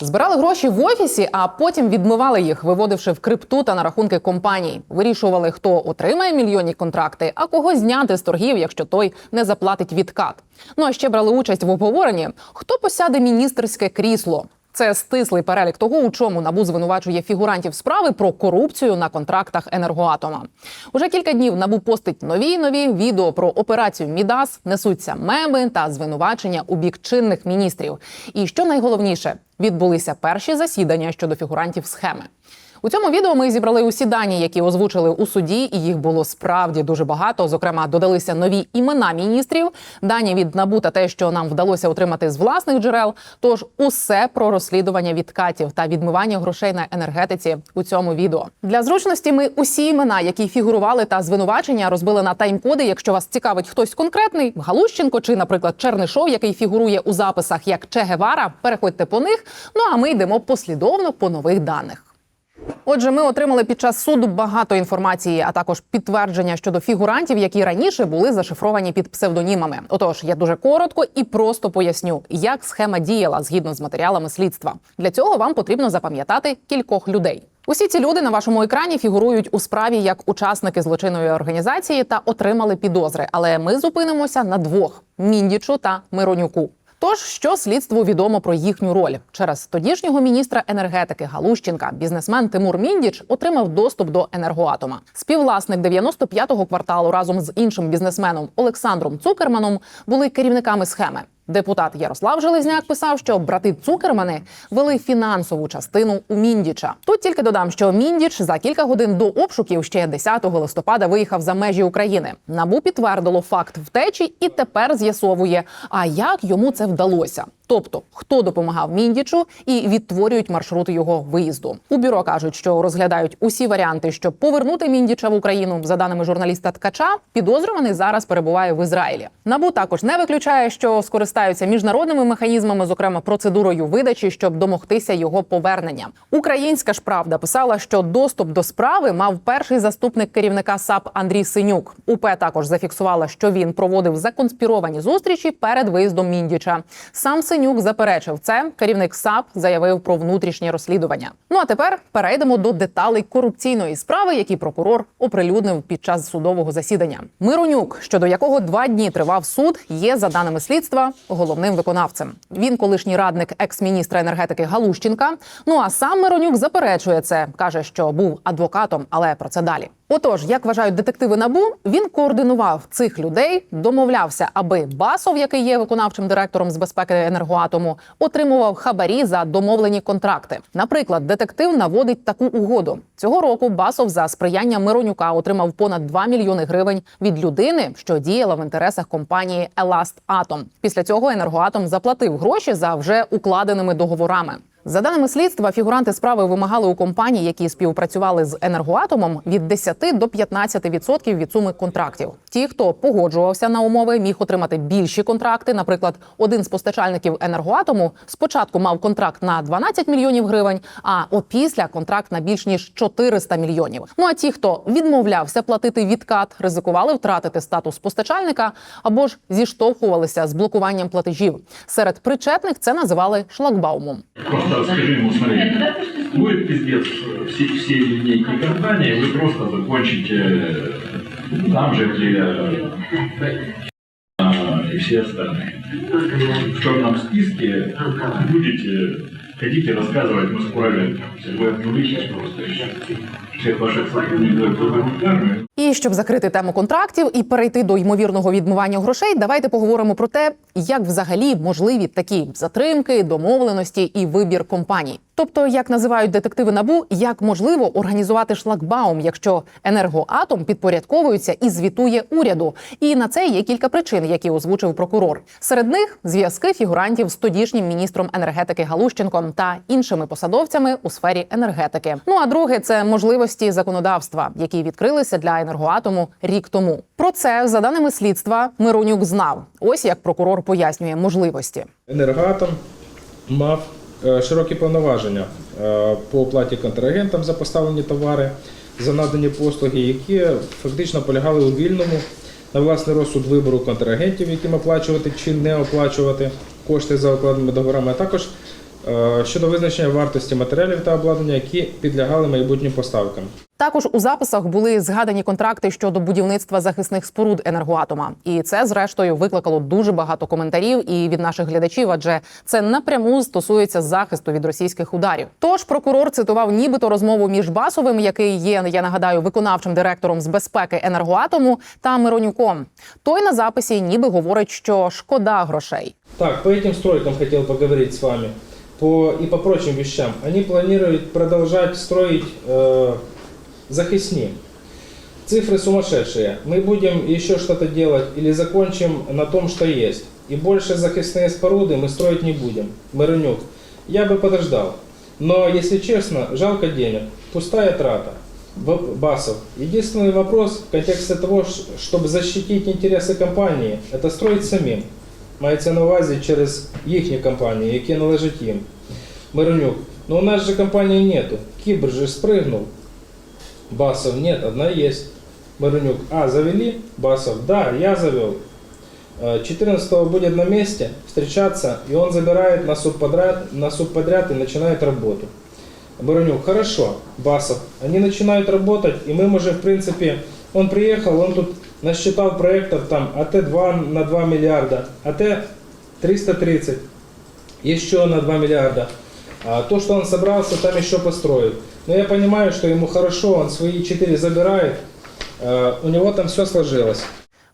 Збирали гроші в офісі, а потім відмивали їх, виводивши в крипту та на рахунки компаній. Вирішували, хто отримає мільйонні контракти, а кого зняти з торгів, якщо той не заплатить відкат. Ну а ще брали участь в обговоренні, хто посяде міністерське крісло. Це стислий перелік того, у чому набу звинувачує фігурантів справи про корупцію на контрактах енергоатома. Уже кілька днів набу постить нові нові відео про операцію Мідас, несуться меми та звинувачення у бік чинних міністрів. І що найголовніше, відбулися перші засідання щодо фігурантів схеми. У цьому відео ми зібрали усі дані, які озвучили у суді, і їх було справді дуже багато. Зокрема, додалися нові імена міністрів, дані від НАБУ та те, що нам вдалося отримати з власних джерел. Тож усе про розслідування відкатів та відмивання грошей на енергетиці у цьому відео. Для зручності ми усі імена, які фігурували та звинувачення, розбили на тайм-коди. Якщо вас цікавить хтось конкретний, Галущенко чи, наприклад, Чернишов, який фігурує у записах як Че Гевара, переходьте по них. Ну а ми йдемо послідовно по нових даних. Отже, ми отримали під час суду багато інформації, а також підтвердження щодо фігурантів, які раніше були зашифровані під псевдонімами. Отож, я дуже коротко і просто поясню, як схема діяла згідно з матеріалами слідства. Для цього вам потрібно запам'ятати кількох людей. Усі ці люди на вашому екрані фігурують у справі як учасники злочинної організації та отримали підозри. Але ми зупинимося на двох: Міндічу та Миронюку. Тож, що слідству відомо про їхню роль через тодішнього міністра енергетики Галущенка, бізнесмен Тимур Міндіч отримав доступ до енергоатома. Співвласник 95-го кварталу разом з іншим бізнесменом Олександром Цукерманом були керівниками схеми. Депутат Ярослав Железняк писав, що брати Цукермани вели фінансову частину у Міндіча. Тут тільки додам, що Міндіч за кілька годин до обшуків ще 10 листопада виїхав за межі України. Набу підтвердило факт втечі і тепер з'ясовує, а як йому це вдалося. Тобто, хто допомагав Міндічу і відтворюють маршрути його виїзду. У бюро кажуть, що розглядають усі варіанти, щоб повернути Міндіча в Україну. За даними журналіста Ткача, підозрюваний зараз перебуває в Ізраїлі. Набу також не виключає, що скористаються міжнародними механізмами, зокрема процедурою видачі, щоб домогтися його повернення. Українська ж правда писала, що доступ до справи мав перший заступник керівника САП Андрій Синюк. УП також зафіксувала, що він проводив законспіровані зустрічі перед виїздом Міндіча. Сам Синюк заперечив це. Керівник САП заявив про внутрішнє розслідування. Ну а тепер перейдемо до деталей корупційної справи, які прокурор оприлюднив під час судового засідання. Миронюк, щодо якого два дні тривав суд, є за даними слідства головним виконавцем. Він колишній радник екс-міністра енергетики Галущенка. Ну а сам Миронюк заперечує це, каже, що був адвокатом, але про це далі. Отож, як вважають детективи набу, він координував цих людей, домовлявся, аби Басов, який є виконавчим директором з безпеки енергоатому, отримував хабарі за домовлені контракти. Наприклад, детектив наводить таку угоду цього року. Басов за сприяння Миронюка отримав понад 2 мільйони гривень від людини, що діяла в інтересах компанії Еласт Атом. Після цього енергоатом заплатив гроші за вже укладеними договорами. За даними слідства, фігуранти справи вимагали у компаній, які співпрацювали з енергоатомом, від 10 до 15% від суми контрактів. Ті, хто погоджувався на умови, міг отримати більші контракти. Наприклад, один з постачальників енергоатому спочатку мав контракт на 12 мільйонів гривень, а опісля контракт на більш ніж 400 мільйонів. Ну а ті, хто відмовлявся платити відкат, ризикували втратити статус постачальника або ж зіштовхувалися з блокуванням платежів. Серед причетних це називали шлагбаумом. Просто скажи ему, смотри, будет пиздец все, все линейки компании, вы просто закончите э, там же, где э, и все остальные. В черном списке будете, хотите рассказывать, мы справим. Вы обнулитесь просто всё. всех ваших сотрудников в армию. І щоб закрити тему контрактів і перейти до ймовірного відмивання грошей, давайте поговоримо про те, як взагалі можливі такі затримки, домовленості і вибір компаній. Тобто, як називають детективи набу, як можливо організувати шлагбаум, якщо енергоатом підпорядковується і звітує уряду. І на це є кілька причин, які озвучив прокурор. Серед них зв'язки фігурантів з тодішнім міністром енергетики Галущенком та іншими посадовцями у сфері енергетики. Ну а друге це можливості законодавства, які відкрилися для енергоатому рік тому. Про це за даними слідства Миронюк знав. Ось як прокурор пояснює можливості. Енергоатом мав е, широкі повноваження е, по оплаті контрагентам за поставлені товари, за надані послуги, які фактично полягали у вільному на власний розсуд вибору контрагентів, яким оплачувати чи не оплачувати кошти за укладеними договорами, а також щодо визначення вартості матеріалів та обладнання, які підлягали майбутнім поставкам. Також у записах були згадані контракти щодо будівництва захисних споруд енергоатома, і це зрештою викликало дуже багато коментарів і від наших глядачів, адже це напряму стосується захисту від російських ударів. Тож прокурор цитував нібито розмову між Басовим, який є, я нагадаю, виконавчим директором з безпеки енергоатому, та Миронюком. Той на записі ніби говорить, що шкода грошей. Так, по этим стройкам хотел поговорить с вами. По, и по прочим вещам. Они планируют продолжать строить э, захисни. Цифры сумасшедшие. Мы будем еще что-то делать или закончим на том, что есть. И больше захисные споруды мы строить не будем. Миронюк, я бы подождал. Но, если честно, жалко денег. Пустая трата. Басов, единственный вопрос в контексте того, чтобы защитить интересы компании, это строить самим. Мається на увазі через їхні компанії, які належать їм. Миронюк, ну у нас же компании нету. Кибр же спрыгнул. Басов, нет, одна есть. Миронюк, а, завели? Басов, да, я завел. 14 будет на месте встречаться, и он забирает на субподряд, на субподряд и начинает работу. Баронюк, хорошо, Басов, они начинают работать, и мы уже, в принципе, он приехал, он тут насчитал проектов там АТ-2 на 2 миллиарда, АТ-330 еще на 2 миллиарда. А то, что он собрался там еще построить. Но я понимаю, что ему хорошо, он свои 4 забирает, у него там все сложилось.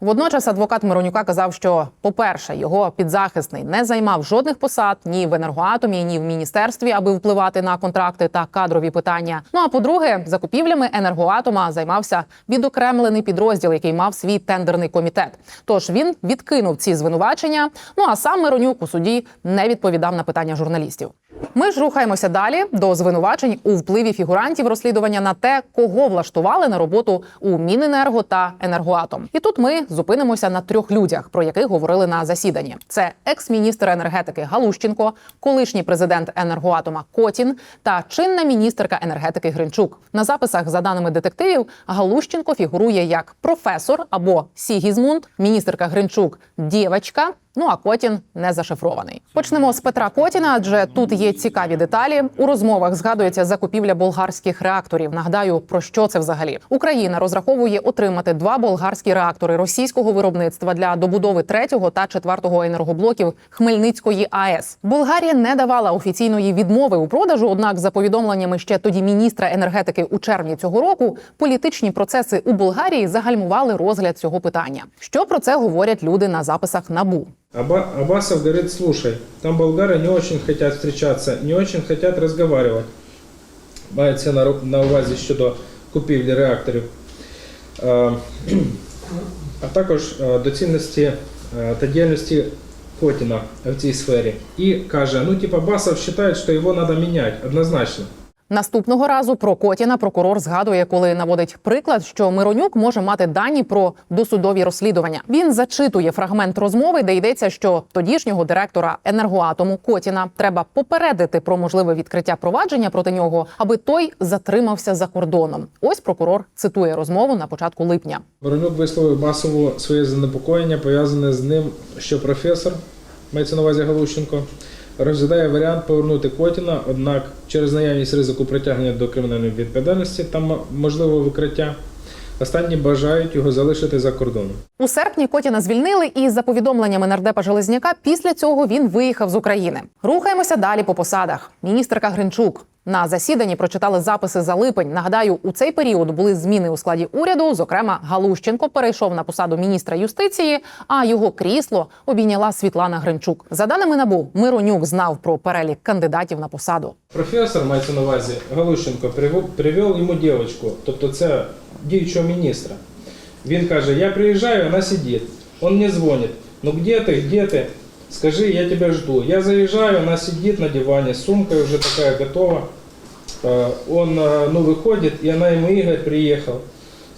Водночас адвокат Миронюка казав, що, по-перше, його підзахисний не займав жодних посад ні в енергоатомі, ні в міністерстві, аби впливати на контракти та кадрові питання. Ну а по-друге, закупівлями енергоатома займався відокремлений підрозділ, який мав свій тендерний комітет. Тож він відкинув ці звинувачення. Ну а сам Миронюк у суді не відповідав на питання журналістів. Ми ж рухаємося далі до звинувачень у впливі фігурантів розслідування на те, кого влаштували на роботу у Міненерго та Енергоатом. І тут ми зупинимося на трьох людях, про яких говорили на засіданні: це екс-міністр енергетики Галущенко, колишній президент енергоатома Котін та чинна міністерка енергетики Гринчук. На записах, за даними детективів, Галущенко фігурує як професор або Сігізмунд, міністерка Гринчук дівчатка. Ну а Котін не зашифрований. Почнемо з Петра Котіна, адже тут є цікаві деталі. У розмовах згадується закупівля болгарських реакторів. Нагадаю, про що це взагалі. Україна розраховує отримати два болгарські реактори російського виробництва для добудови третього та четвертого енергоблоків Хмельницької АЕС. Болгарія не давала офіційної відмови у продажу. Однак, за повідомленнями ще тоді міністра енергетики у червні цього року, політичні процеси у Болгарії загальмували розгляд цього питання. Що про це говорять люди на записах набу? Аба- Абасов говорит, слушай, там болгары не очень хотят встречаться, не очень хотят разговаривать. Мається на, ру- на увазі щодо купівлі реакторів. Е, А також е, доцільності е, та діяльності Котіна в цій сфері. І каже, ну типа Басов вважає, що його треба міняти однозначно. Наступного разу про Котіна прокурор згадує, коли наводить приклад, що Миронюк може мати дані про досудові розслідування. Він зачитує фрагмент розмови, де йдеться, що тодішнього директора енергоатому Котіна треба попередити про можливе відкриття провадження проти нього, аби той затримався за кордоном. Ось прокурор цитує розмову на початку липня. Воронюк висловив Басову своє занепокоєння, пов'язане з ним, що професор, мається на увазі Галущенко, розглядає варіант повернути Котіна, однак через наявність ризику притягнення до кримінальної відповідальності та можливого викриття, останні бажають його залишити за кордоном. У серпні Котіна звільнили, і за повідомленнями нардепа Железняка, після цього він виїхав з України. Рухаємося далі по посадах. Міністерка Гринчук на засіданні прочитали записи за липень. Нагадаю, у цей період були зміни у складі уряду. Зокрема, Галущенко перейшов на посаду міністра юстиції, а його крісло обійняла Світлана Гринчук. За даними набу, Миронюк знав про перелік кандидатів на посаду. Професор, мається на увазі, Галущенко привів, йому дівчинку, тобто це діючого міністра. Він каже, я приїжджаю, вона сидить. Он мне звонит. Ну где ты, где ты? Скажи, я тебя жду. Я заезжаю, она сидит на диване, с сумкой уже такая готова. Э, Он, э, ну, выходит, и она ему, Игорь, приехал.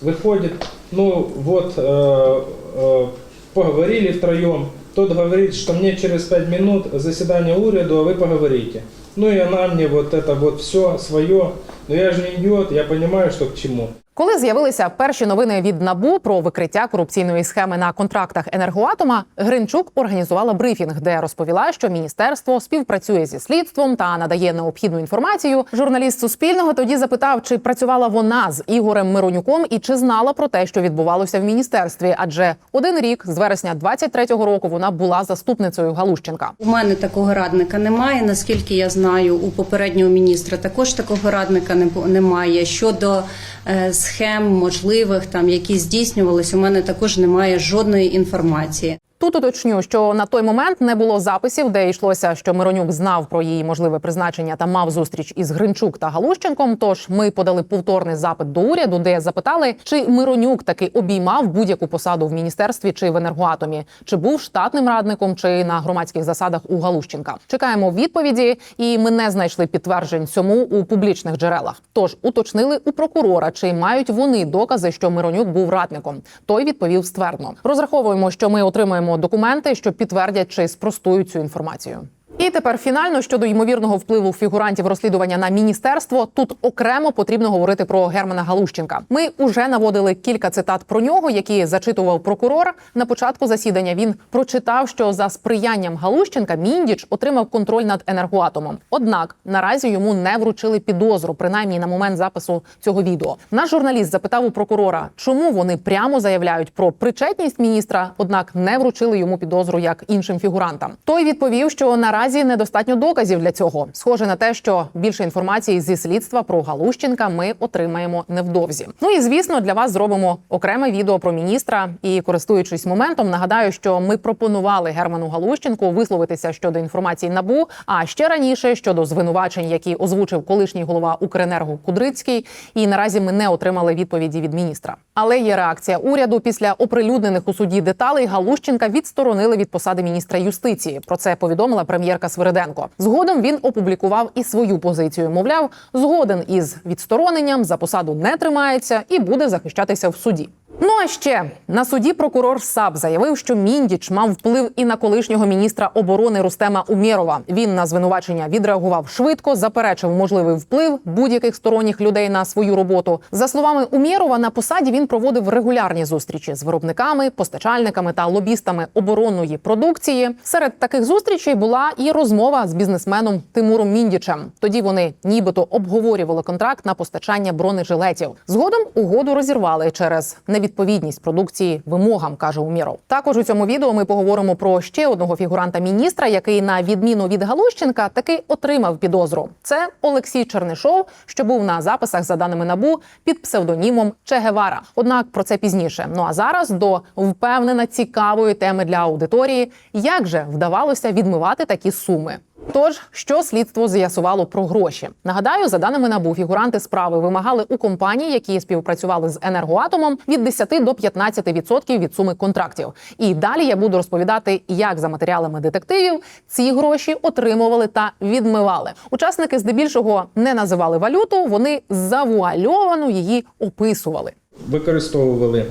Выходит, ну, вот, э, э, поговорили втроем. Тот говорит, что мне через пять минут заседание уряду, а вы поговорите. Ну и она мне вот это вот все свое Но я же не идиот, я понимаю, что к чему. Коли з'явилися перші новини від набу про викриття корупційної схеми на контрактах енергоатома, Гринчук організувала брифінг, де розповіла, що міністерство співпрацює зі слідством та надає необхідну інформацію. Журналіст Суспільного тоді запитав, чи працювала вона з Ігорем Миронюком і чи знала про те, що відбувалося в міністерстві. Адже один рік з вересня 23-го року вона була заступницею Галущенка. У мене такого радника немає. Наскільки я знаю, у попереднього міністра також такого радника не немає. Щодо е, схем можливих, там які здійснювались, у мене також немає жодної інформації. Тут уточню, що на той момент не було записів, де йшлося, що Миронюк знав про її можливе призначення та мав зустріч із Гринчук та Галущенком. Тож ми подали повторний запит до уряду, де запитали, чи Миронюк таки обіймав будь-яку посаду в міністерстві чи в енергоатомі, чи був штатним радником, чи на громадських засадах у Галущенка. Чекаємо відповіді, і ми не знайшли підтверджень цьому у публічних джерелах. Тож уточнили у прокурора, чи мають вони докази, що Миронюк був радником. Той відповів ствердно. Розраховуємо, що ми отримаємо документи, що підтвердять чи спростують цю інформацію. І тепер фінально щодо ймовірного впливу фігурантів розслідування на міністерство. Тут окремо потрібно говорити про Германа Галущенка. Ми уже наводили кілька цитат про нього, які зачитував прокурор на початку засідання. Він прочитав, що за сприянням Галущенка Міндіч отримав контроль над енергоатомом. Однак наразі йому не вручили підозру, принаймні на момент запису цього відео. Наш журналіст запитав у прокурора, чому вони прямо заявляють про причетність міністра, однак не вручили йому підозру як іншим фігурантам. Той відповів, що наразі недостатньо доказів для цього. Схоже на те, що більше інформації зі слідства про Галущенка ми отримаємо невдовзі. Ну і звісно, для вас зробимо окреме відео про міністра. І користуючись моментом, нагадаю, що ми пропонували Герману Галущенку висловитися щодо інформації набу. А ще раніше щодо звинувачень, які озвучив колишній голова Укренерго Кудрицький. І наразі ми не отримали відповіді від міністра. Але є реакція уряду після оприлюднених у суді деталей. Галущенка відсторонили від посади міністра юстиції. Про це повідомила прем'єрка Свириденко. Згодом він опублікував і свою позицію. Мовляв, згоден із відстороненням за посаду не тримається і буде захищатися в суді. Ну а ще на суді прокурор САП заявив, що Міндіч мав вплив і на колишнього міністра оборони Рустема Умєрова. Він на звинувачення відреагував швидко, заперечив можливий вплив будь-яких сторонніх людей на свою роботу. За словами Умєрова, на посаді він проводив регулярні зустрічі з виробниками, постачальниками та лобістами оборонної продукції. Серед таких зустрічей була і розмова з бізнесменом Тимуром Міндічем. Тоді вони нібито обговорювали контракт на постачання бронежилетів. Згодом угоду розірвали через невідповідність продукції вимогам, каже Уміров. Також у цьому відео ми поговоримо про ще одного фігуранта міністра, який на відміну від Галущенка таки отримав підозру. Це Олексій Чернишов, що був на записах за даними набу під псевдонімом Че Гевара. Однак про це пізніше. Ну а зараз до впевнена цікавої теми для аудиторії: як же вдавалося відмивати такі суми. Тож, що слідство з'ясувало про гроші? Нагадаю, за даними НАБУ, фігуранти справи вимагали у компаній, які співпрацювали з енергоатомом, від 10 до 15% від суми контрактів. І далі я буду розповідати, як за матеріалами детективів ці гроші отримували та відмивали. Учасники здебільшого не називали валюту, вони завуальовано її описували. Використовували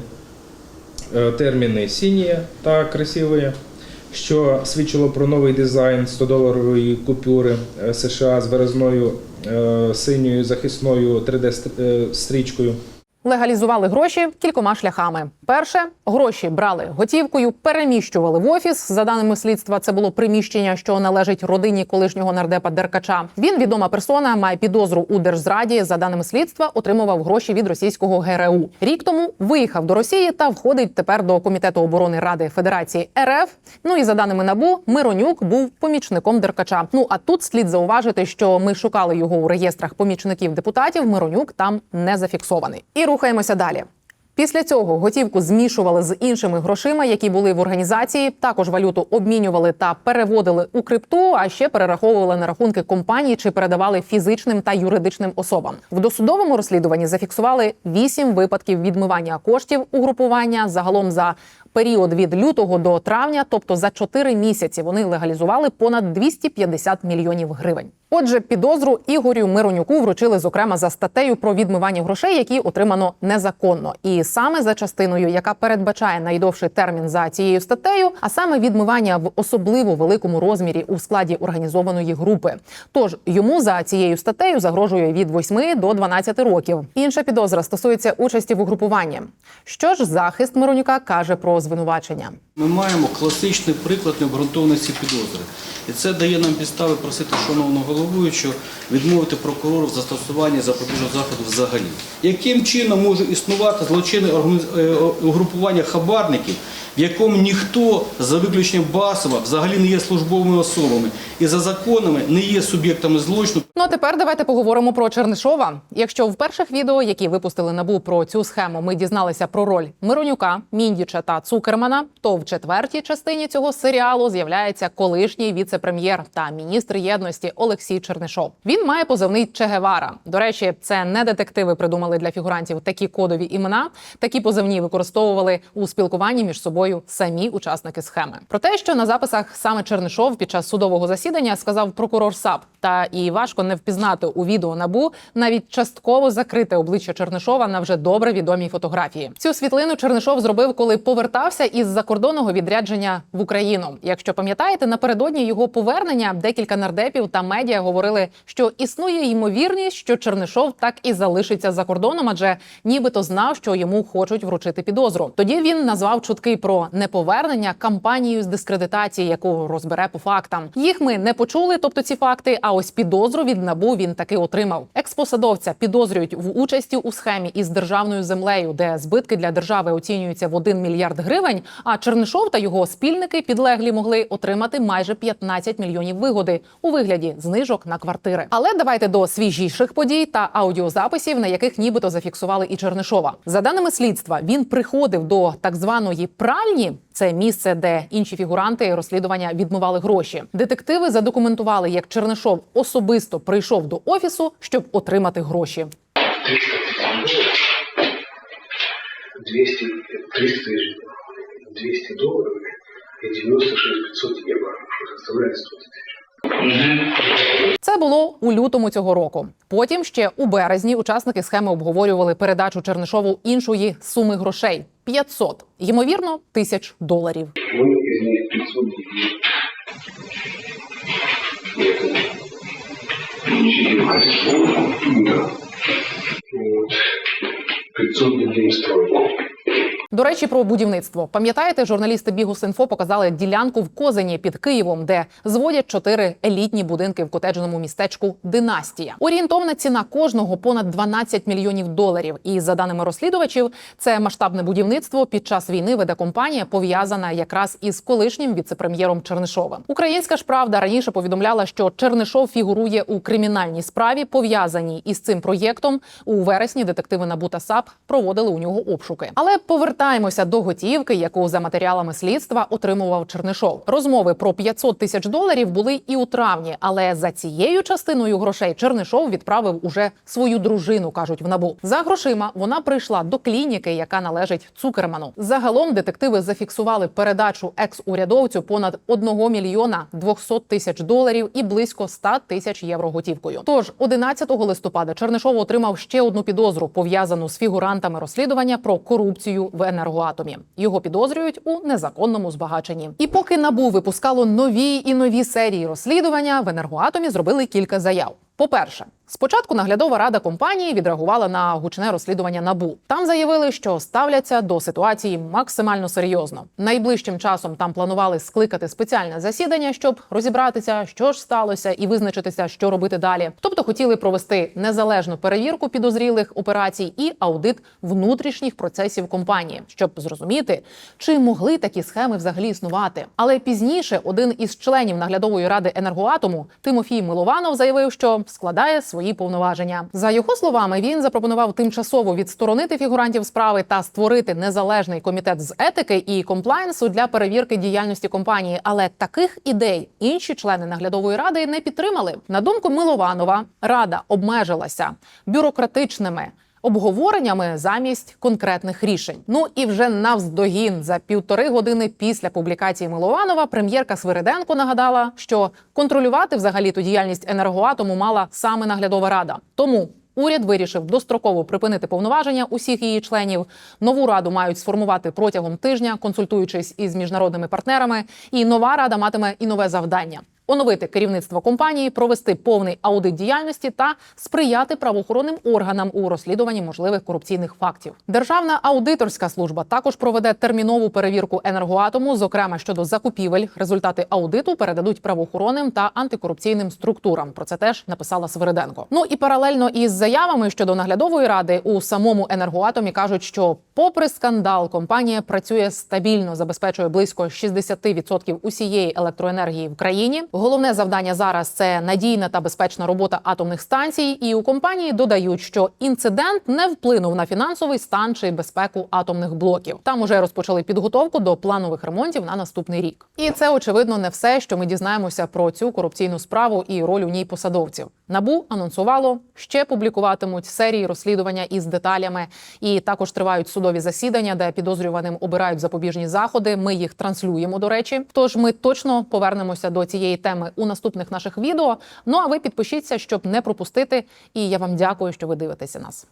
е, терміни сіні та красиві, що свідчило про новий дизайн 100-доларової купюри е, США з виразною е, синьою захисною 3D-стрічкою. Легалізували гроші кількома шляхами. Перше гроші брали готівкою, переміщували в офіс. За даними слідства, це було приміщення, що належить родині колишнього нардепа Деркача. Він відома персона, має підозру у держзраді. За даними слідства, отримував гроші від російського ГРУ. Рік тому виїхав до Росії та входить тепер до комітету оборони Ради Федерації РФ. Ну і за даними набу, Миронюк був помічником Деркача. Ну а тут слід зауважити, що ми шукали його у реєстрах помічників депутатів. Миронюк там не зафіксований. І рухаємося далі. Після цього готівку змішували з іншими грошима, які були в організації. Також валюту обмінювали та переводили у крипту, а ще перераховували на рахунки компаній чи передавали фізичним та юридичним особам. В досудовому розслідуванні зафіксували вісім випадків відмивання коштів угрупування. Загалом за період від лютого до травня, тобто за 4 місяці, вони легалізували понад 250 мільйонів гривень. Отже, підозру Ігорю Миронюку вручили зокрема за статтею про відмивання грошей, які отримано незаконно. І саме за частиною, яка передбачає найдовший термін за цією статтею, а саме відмивання в особливо великому розмірі у складі організованої групи. Тож йому за цією статтею загрожує від 8 до 12 років. Інша підозра стосується участі в угрупуванні. Що ж захист Миронюка каже про звинувачення? Ми маємо класичний приклад необґрунтованості підозри. І це дає нам підстави просити шановного головуючого відмовити прокурору в застосуванні запобіжного заходу взагалі. Яким чином може існувати злочинне е, угрупування хабарників, в якому ніхто, за виключенням Басова, взагалі не є службовими особами і за законами не є суб'єктами злочину, Ну а тепер давайте поговоримо про Чернишова. Якщо в перших відео, які випустили набу про цю схему, ми дізналися про роль Миронюка, Міндіча та Цукермана, то в четвертій частині цього серіалу з'являється колишній віце-прем'єр та міністр єдності Олексій Чернишов. Він має позивний Чегевара. До речі, це не детективи придумали для фігурантів такі кодові імена. Такі позивні використовували у спілкуванні між собою самі учасники схеми. Про те, що на записах саме Чернишов під час судового засідання сказав прокурор САП, та і важко не впізнати у відео набу навіть частково закрите обличчя Чернишова на вже добре відомій фотографії. Цю світлину Чернишов зробив, коли повертався із закордонного відрядження в Україну. Якщо пам'ятаєте, напередодні його повернення декілька нардепів та медіа говорили, що існує ймовірність, що Чернишов так і залишиться за кордоном, адже нібито знав, що йому хочуть вручити підозру. Тоді він назвав чутки про неповернення кампанією з дискредитації, яку розбере по фактам. Їх ми не почули, тобто ці факти. А ось підозру від набу він таки отримав. Експосадовця підозрюють в участі у схемі із державною землею, де збитки для держави оцінюються в 1 мільярд гривень. А Чернишов та його спільники підлеглі могли отримати майже 15 мільйонів вигоди у вигляді знижок на квартири. Але давайте до свіжіших подій та аудіозаписів, на яких нібито зафіксували і Чернишова. За даними слідства, він приходив до так званої пральні. Це місце, де інші фігуранти розслідування відмивали гроші. Детективи задокументували, як Чернишов особисто прийшов до офісу, щоб отримати гроші. 200, 300, 200 долларов и 96 500 евро, что составляет 100 тысяч. Це було у лютому цього року. Потім ще у березні учасники схеми обговорювали передачу Чернишову іншої суми грошей 500, ймовірно, тисяч доларів. Мы из них 500 денег. Да. Вот. 500 дадим стройку. До речі, про будівництво. Пам'ятаєте, журналісти Бігус.Інфо показали ділянку в Козині під Києвом, де зводять чотири елітні будинки в котеджному містечку Династія. Орієнтовна ціна кожного понад 12 мільйонів доларів. І за даними розслідувачів, це масштабне будівництво під час війни веде компанія, пов'язана якраз із колишнім віцепрем'єром Чернишовим. Українська ж правда раніше повідомляла, що Чернишов фігурує у кримінальній справі, пов'язаній із цим проєктом. У вересні детективи НАБУ та САП проводили у нього обшуки. Але повертаємося до готівки, яку за матеріалами слідства отримував Чернишов. Розмови про 500 тисяч доларів були і у травні, але за цією частиною грошей Чернишов відправив уже свою дружину, кажуть в набу. За грошима вона прийшла до клініки, яка належить Цукерману. Загалом детективи зафіксували передачу екс-урядовцю понад 1 мільйона 200 тисяч доларів і близько 100 тисяч євро готівкою. Тож 11 листопада Чернишов отримав ще одну підозру, пов'язану з фігурантами розслідування про корупцію в енергоатомі. Його підозрюють у незаконному збагаченні. І поки набу випускало нові і нові серії розслідування, в енергоатомі зробили кілька заяв. По-перше, спочатку наглядова рада компанії відреагувала на гучне розслідування набу. Там заявили, що ставляться до ситуації максимально серйозно. Найближчим часом там планували скликати спеціальне засідання, щоб розібратися, що ж сталося, і визначитися, що робити далі. Тобто хотіли провести незалежну перевірку підозрілих операцій і аудит внутрішніх процесів компанії, щоб зрозуміти, чи могли такі схеми взагалі існувати. Але пізніше один із членів наглядової ради енергоатому Тимофій Милованов заявив, що складає свої повноваження. За його словами, він запропонував тимчасово відсторонити фігурантів справи та створити незалежний комітет з етики і комплаєнсу для перевірки діяльності компанії. Але таких ідей інші члени наглядової ради не підтримали. На думку Милованова, рада обмежилася бюрократичними. Обговореннями замість конкретних рішень. Ну і вже навздогін за півтори години після публікації Милованова прем'єрка Свириденко нагадала, що контролювати взагалі ту діяльність енергоатому мала саме наглядова рада. Тому Уряд вирішив достроково припинити повноваження усіх її членів. Нову раду мають сформувати протягом тижня, консультуючись із міжнародними партнерами. І нова рада матиме і нове завдання. Оновити керівництво компанії, провести повний аудит діяльності та сприяти правоохоронним органам у розслідуванні можливих корупційних фактів. Державна аудиторська служба також проведе термінову перевірку енергоатому, зокрема щодо закупівель. Результати аудиту передадуть правоохоронним та антикорупційним структурам. Про це теж написала Свириденко. Ну і паралельно із заявами щодо наглядової ради у самому енергоатомі кажуть, що, попри скандал, компанія працює стабільно, забезпечує близько 60% усієї електроенергії в країні. Головне завдання зараз це надійна та безпечна робота атомних станцій. І у компанії додають, що інцидент не вплинув на фінансовий стан чи безпеку атомних блоків. Там уже розпочали підготовку до планових ремонтів на наступний рік. І це очевидно не все, що ми дізнаємося про цю корупційну справу і роль у ній посадовців. Набу анонсувало ще публікуватимуть серії розслідування із деталями, і також тривають судові засідання, де підозрюваним обирають запобіжні заходи. Ми їх транслюємо. До речі, тож ми точно повернемося до цієї теми у наступних наших відео. Ну а ви підпишіться, щоб не пропустити. І я вам дякую, що ви дивитеся нас.